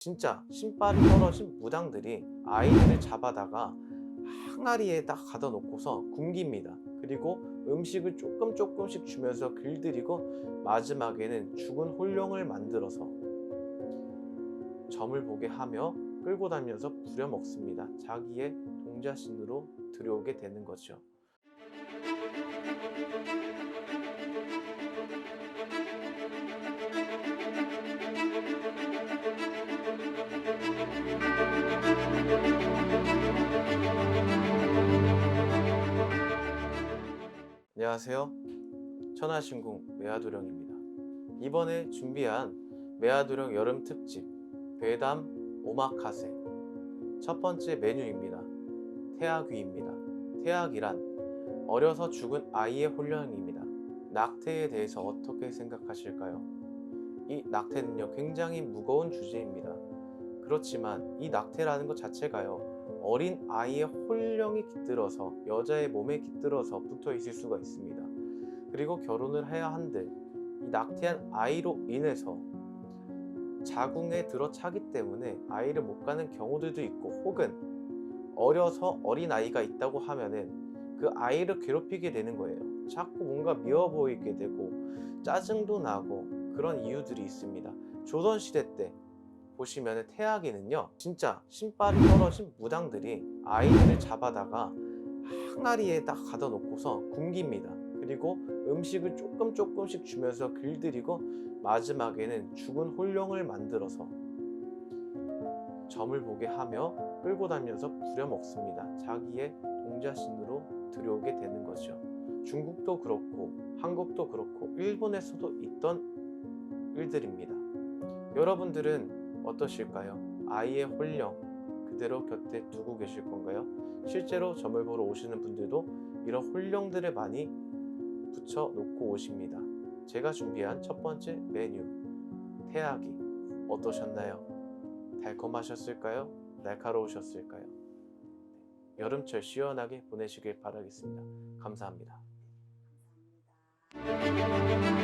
진짜 신발이 떨어진 무당들이 아이들을 잡아다가 항아리에 딱 가둬 놓고서 굶깁니다. 그리고 음식을 조금 조금씩 주면서 길들이고 마지막에는 죽은 홀령을 만들어서 점을 보게 하며 끌고 다니면서 부려먹습니다. 자기의 동자신으로 들여오게 되는 거죠. 안녕하세요. 천하신궁 매화도령입니다. 이번에 준비한 매화도령 여름 특집 괴담 오마카세 첫 번째 메뉴입니다. 태아귀입니다. 태아귀란 어려서 죽은 아이의 혼령입니다. 낙태에 대해서 어떻게 생각하실까요? 이 낙태는요 굉장히 무거운 주제입니다. 그렇지만 이 낙태라는 것 자체가요 어린 아이의 혼령이 깃들어서 여자의 몸에 깃들어서 붙어 있을 수가 있습니다. 그리고 결혼을 해야 한들 이 낙태한 아이로 인해서 자궁에 들어차기 때문에 아이를 못 가는 경우들도 있고 혹은 어려서 어린 아이가 있다고 하면은 그 아이를 괴롭히게 되는 거예요. 자꾸 뭔가 미워 보이게 되고 짜증도 나고 그런 이유들이 있습니다. 조선 시대 때 보시면 태아기는요 진짜 신발이 떨어진 무당들이 아이들을 잡아다가 항아리에 딱 가둬 놓고서 굶깁니다. 그리고 음식을 조금 조금씩 주면서 길들이고 마지막에는 죽은 홀령을 만들어서 점을 보게 하며 끌고 다니면서 부려먹습니다. 자기의 동자신으로 들여오게 되는 거죠. 중국도 그렇고 한국도 그렇고 일본에서도 있던 일들입니다. 여러분들은 어떠실까요? 아이의 홀령 그대로 곁에 두고 계실 건가요? 실제로 점을 보러 오시는 분들도 이런 홀령들을 많이 붙여 놓고 오십니다. 제가 준비한 첫 번째 메뉴 태아기 어떠셨나요? 달콤하셨을까요? 날카로우셨을까요? 여름철 시원하게 보내시길 바라겠습니다. 감사합니다. 감사합니다.